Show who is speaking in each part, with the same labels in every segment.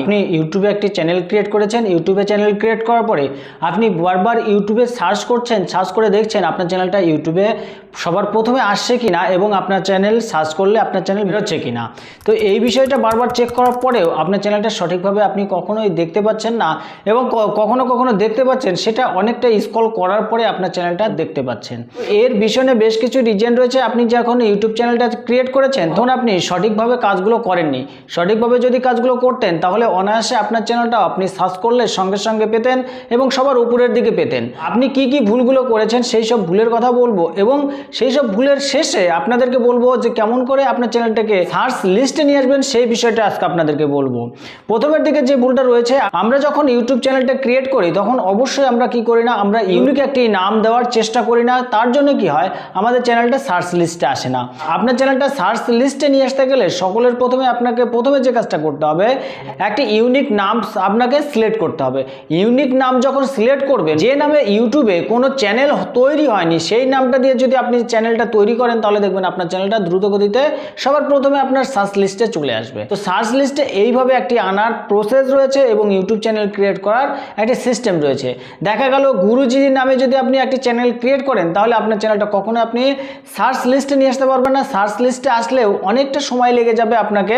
Speaker 1: আপনি ইউটিউবে একটি চ্যানেল ক্রিয়েট করেছেন, ইউটিউবে চ্যানেল ক্রিয়েট করার পরে আপনি বারবার ইউটিউবে সার্চ করছেন সার্চ করে দেখছেন আপনার চ্যানেলটা ইউটিউবে সবার প্রথমে আসছে কি না এবং আপনার চ্যানেল সার্চ করলে আপনার চ্যানেল বেরোচ্ছে কি না তো এই বিষয়টা বারবার চেক করার পরেও আপনার চ্যানেলটা সঠিকভাবে আপনি কখনোই দেখতে পাচ্ছেন না এবং কখনো কখনো দেখতে পাচ্ছেন, সেটা অনেকটা স্কল করার পরে আপনার চ্যানেলটা দেখতে পাচ্ছেন। এর পিছনে বেশ কিছু রিজন রয়েছে, আপনি যখন ইউটিউব চ্যানেলটা ক্রিয়েট করেছেন, তখন আপনি সঠিকভাবে কাজগুলো করেননি। সঠিকভাবে যদি কাজগুলো করতেন, তাহলে অনায়াসে আপনার চ্যানেলটা আপনি সার্চ করলে সঙ্গে সঙ্গে পেতেন এবং সবার উপরের দিকে পেতেন। আপনি কি কি ভুলগুলো করেছেন সেই সব ভুলের কথা বলব এবং সেই সব ভুলের শেষে আপনাদেরকে বলব যে কেমন করে আপনার চ্যানেলটাকে সার্চ লিস্টে নিয়ে আসবেন সেই বিষয়টা আজকে আপনাদেরকে বলব। প্রথমের দিকে যে ভুলটা রয়েছে, আমরা যখন ইউটিউব চ্যানেলটা ক্রিয়েট করি, তখন অবশ্যই আমরা কি করি না, আমরা ইউনিক একটি নাম দেওয়ার চেষ্টা করি না। তার জন্য কি হয়, আমাদের চ্যানেলটা সার্চ লিস্টে আসে না। আপনার চ্যানেলটা সার্চ লিস্টে নিয়ে আসতে গেলে সকলের প্রথমে আপনাকে প্রথমে যে কাজটা করতে হবে একটি ইউনিক নাম আপনাকে সিলেক্ট করতে হবে। ইউনিক নাম যখন সিলেক্ট করবেন, যে নামে ইউটিউবে কোনো চ্যানেল তৈরি হয়নি, সেই নামটা দিয়ে যদি আপনি চ্যানেলটা তৈরি করেন, তাহলে দেখবেন আপনার চ্যানেলটা দ্রুত গতিতে সবার প্রথমে আপনার সার্চ লিস্টে চলে আসবে। তো সার্চ লিস্টে এইভাবে একটি আনার প্রসেস রয়েছে এবং ইউটিউব চ্যানেল ক্রিয়েট করার একটি সিস্টেম রয়েছে। দেখা গেল গুরুজি নামে যদি আপনি একটি চ্যানেল ক্রিয়েট করেন, তাহলে আপনার চ্যানেলটা কখনো আপনি সার্চ লিস্টে নিয়ে আসতে পারবেন না। সার্চ লিস্টে আসলেও অনেকটা সময় লেগে যাবে আপনাকে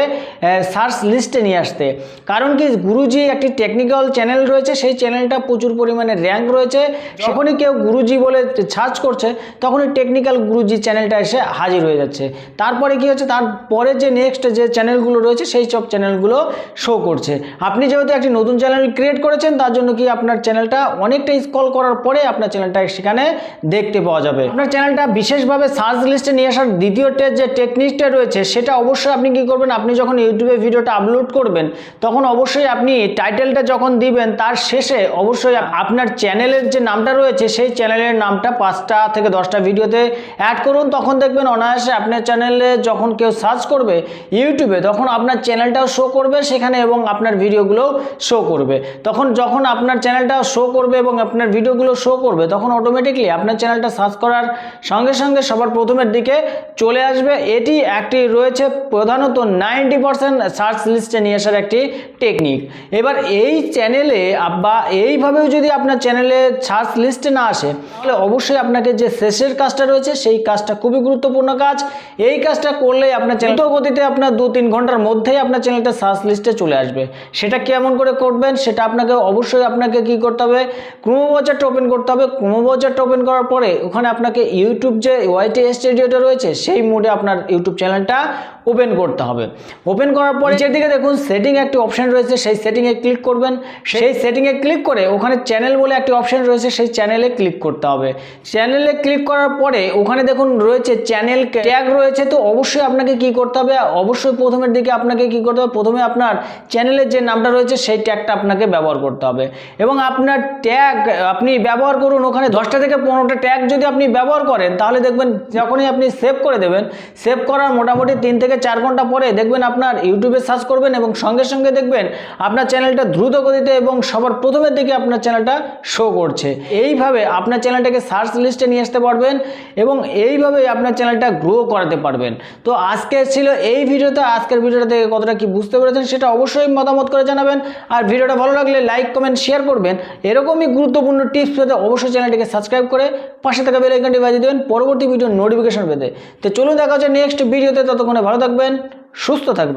Speaker 1: সার্চ লিস্টে নিয়ে আসতে। কারণ কি গুরুজি একটি টেকনিক্যাল চ্যানেল রয়েছে, সেই চ্যানেলটা প্রচুর পরিমাণে র্যাঙ্ক রয়েছে। যখনই কেউ গুরুজি বলে সার্চ করছে, তখনই টেকনিক্যাল গুরুজি চ্যানেলটা এসে হাজির হয়ে যাচ্ছে। তারপরে কি হচ্ছে, তারপরে যে নেক্সট যে চ্যানেলগুলো রয়েছে, সেই সব চ্যানেলগুলো শো করছে। আপনি যেহেতু একটি নতুন চ্যানেল ক্রিয়েট করেছেন, তার জন্য কি আপনার চ্যানেলটা অনেকটা স্কল করার পরে আপনার চ্যানেলটা সেখানে দেখতে পাওয়া যাবে। আপনার চ্যানেলটা বিশেষভাবে সার্চ লিস্টে নিয়ে আসার দ্বিতীয়টা যে টেকনিকটা রয়েছে, সেটা অবশ্যই আপনি কি করবেন, আপনি যখন ইউটিউবে ভিডিওটা আপলোড করবেন তখন অবশ্যই আপনি টাইটেলটা যখন দিবেন, তার শেষে অবশ্যই আপনার চ্যানেলের যে নামটা রয়েছে, সেই চ্যানেলের নামটা পাঁচটা থেকে দশটা ভিডিওতে অ্যাড করুন। তখন দেখবেন অনায়াসে আপনার চ্যানেলে যখন কেউ সার্চ করবে ইউটিউবে তখন আপনার চ্যানেলটাও শো করবে সেখানে এবং আপনার ভিডিওগুলো শো করবে। তখন যখন আপনার চ্যানেলটা শো করবে এবং আপনার ভিডিওগুলো শো করবে, তখন অটোমেটিকলি আপনার চ্যানেলটা সার্চ করার সঙ্গে সঙ্গে সবার প্রথমের দিকে চলে আসবে। এটি একটি রয়েছে প্রধানত নাইনটি পার্সেন্ট সার্চ লিস্টে নিয়ে আসার একটি টেকনিক এবার এই চ্যানেলে বা এইভাবেও যদি আপনার চ্যানেলে সার্চ লিস্টে না আসে, তাহলে অবশ্যই আপনাকে যে শেষের কাজটা রয়েছে, সেই কাজটা খুবই গুরুত্বপূর্ণ কাজ। এই কাজটা করলেই আপনার চ্যানেল গতিতে আপনার দু তিন ঘণ্টার মধ্যেই আপনার চ্যানেলটা সার্চ লিস্টে চলে আসবে। সেটা কেমন করে করবেন, সেটা আপনাকে অবশ্যই আপনাকে কি করতে হবে? ক্রোমোবাজারটা ওপেন করতে হবে। ক্রোমোবাজারটা ওপেন করার পরে ওখানে আপনাকে ইউটিউব যে ওয়াইটি স্টুডিওটা রয়েছে, সেই মোডে আপনার ইউটিউব চ্যানেলটা ওপেন করতে হবে। ওপেন করার পরে নিচের দিকে দেখুন সেটিং একটি অপশন রয়েছে, সেই সেটিংয়ে ক্লিক করবেন। সেই সেটিংয়ে ক্লিক করে ওখানে চ্যানেল বলে একটি অপশান রয়েছে, সেই চ্যানেলে ক্লিক করতে হবে। চ্যানেলে ক্লিক করার পরে ওখানে দেখুন রয়েছে চ্যানেল ট্যাগ রয়েছে, তো অবশ্যই আপনাকে কি করতে হবে? অবশ্যই প্রথমের দিকে আপনাকে কি করতে হবে? প্রথমে আপনার চ্যানেলের যে নামটা রয়েছে, সেই ট্যাগটা আপনাকে ব্যবহার করতে হবে। এবং আপনার ট্যাগ আপনি ব্যবহার করুন, ওখানে দশটা থেকে পনেরোটা ট্যাগ যদি আপনি ব্যবহার করেন, তাহলে দেখবেন যখনই আপনি সেভ করে দেবেন সেভ করার মোটামুটি তিন থেকে চার ঘণ্টা পরে দেখবেন আপনার ইউটিউবে সার্চ করবেন এবং সঙ্গে সঙ্গে দেখবেন আপনার চ্যানেলটা দ্রুত গতিতে এবং সবার প্রথমের দিকে আপনার চ্যানেলটা শো করছে। এইভাবে আপনার চ্যানেলটাকে সার্চ লিস্টে নিয়ে আসতে পারবেন এবং এইভাবে আপনার চ্যানেলটা গ্রো করাতে পারবেন। তো আজকে ছিল এই ভিডিওতে আজকের ভিডিওটা থেকে কতটা কি বুঝতে পেরেছেন সেটা অবশ্যই মতামত করে জানাবেন। আর ভিডিওটা ভালো লাগলে লাইক কমেন্ট শেয়ার করবেন। এরকমই গুরুত্বপূর্ণ টিপস পেতে অবশ্যই চ্যানেলটিকে সাবস্ক্রাইব করে পাশে থাকা বেল আইকনটি বাজিয়ে দেবেন পরবর্তী ভিডিওর নোটিফিকেশন পেতে। তো চলুন দেখা হচ্ছে নেক্সট ভিডিওতে ততক্ষণে ভালো থাকবেন, সুস্থ থাকবেন।